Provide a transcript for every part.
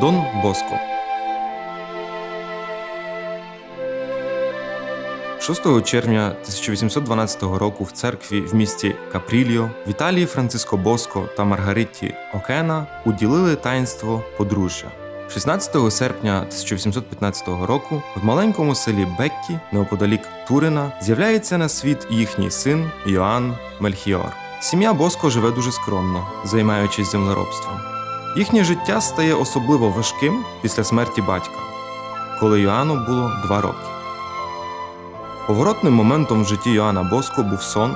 Дон Боско. 6 червня 1812 року в церкві в місті Капрільо Віталії Франциско Боско та Маргаритті Окена уділили таїнство подружжя. 16 серпня 1815 року в маленькому селі Беккі, неоподалік Турина, з'являється на світ їхній син Йоанн Мельхіор. Сім'я Боско живе дуже скромно, займаючись землеробством. Їхнє життя стає особливо важким після смерті батька, коли Йоанну було два роки. Поворотним моментом в житті Йоанна Боско був сон,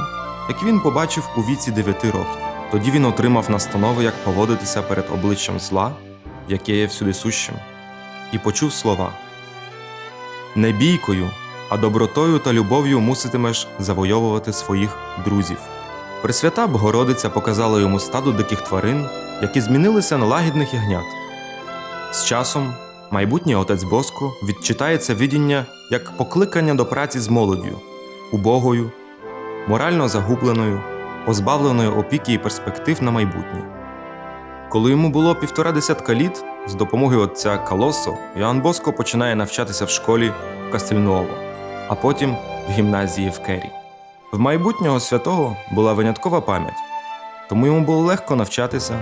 який він побачив у віці 9 років. Тоді він отримав настанови, як поводитися перед обличчям зла, яке є всюди сущим, і почув слова: Не бійкою, а добротою та любов'ю муситимеш завойовувати своїх друзів. Пресвята Богородиця показала йому стадо диких тварин, які змінилися на лагідних ягнят. З часом майбутній отець Боско відчитає це видіння як покликання до праці з молоддю, убогою, морально загубленою, позбавленою опіки і перспектив на майбутнє. Коли йому було півтора десятка літ, з допомогою отця Калосо, Йоанн Боско починає навчатися в школі в Кастельнуово, а потім в гімназії в Кері. В майбутнього святого була виняткова пам'ять, тому йому було легко навчатися,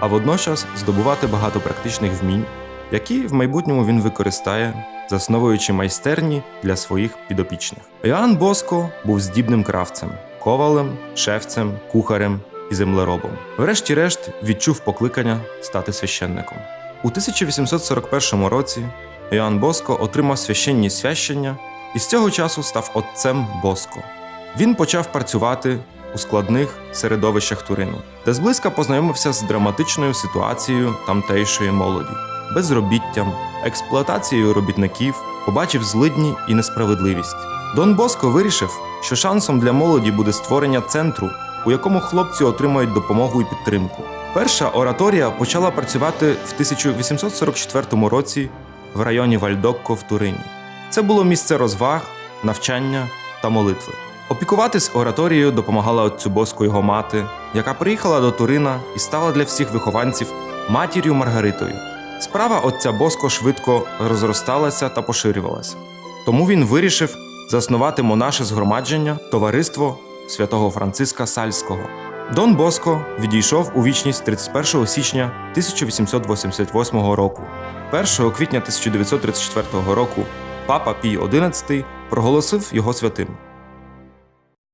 а водночас здобувати багато практичних вмінь, які в майбутньому він використає, засновуючи майстерні для своїх підопічних. Іоанн Боско був здібним кравцем, ковалем, шефцем, кухарем і землеробом. Врешті-решт відчув покликання стати священником. У 1841 році Іоанн Боско отримав священні священня і з цього часу став отцем Боско. Він почав працювати у складних середовищах Турину, де зблизька познайомився з драматичною ситуацією тамтейшої молоді, безробіттям, експлуатацією робітників, побачив злидні і несправедливість. Дон Боско вирішив, що шансом для молоді буде створення центру, у якому хлопці отримають допомогу і підтримку. Перша ораторія почала працювати в 1844 році в районі Вальдокко в Турині. Це було місце розваг, навчання та молитви. Опікуватись ораторією допомагала отцю Боску його мати, яка приїхала до Турина і стала для всіх вихованців матір'ю Маргаритою. Справа отця Боско швидко розросталася та поширювалася. Тому він вирішив заснувати монаше згромадження товариство святого Франциска Сальського. Дон Боско відійшов у вічність 31 січня 1888 року. 1 квітня 1934 року папа Пій XI проголосив його святим.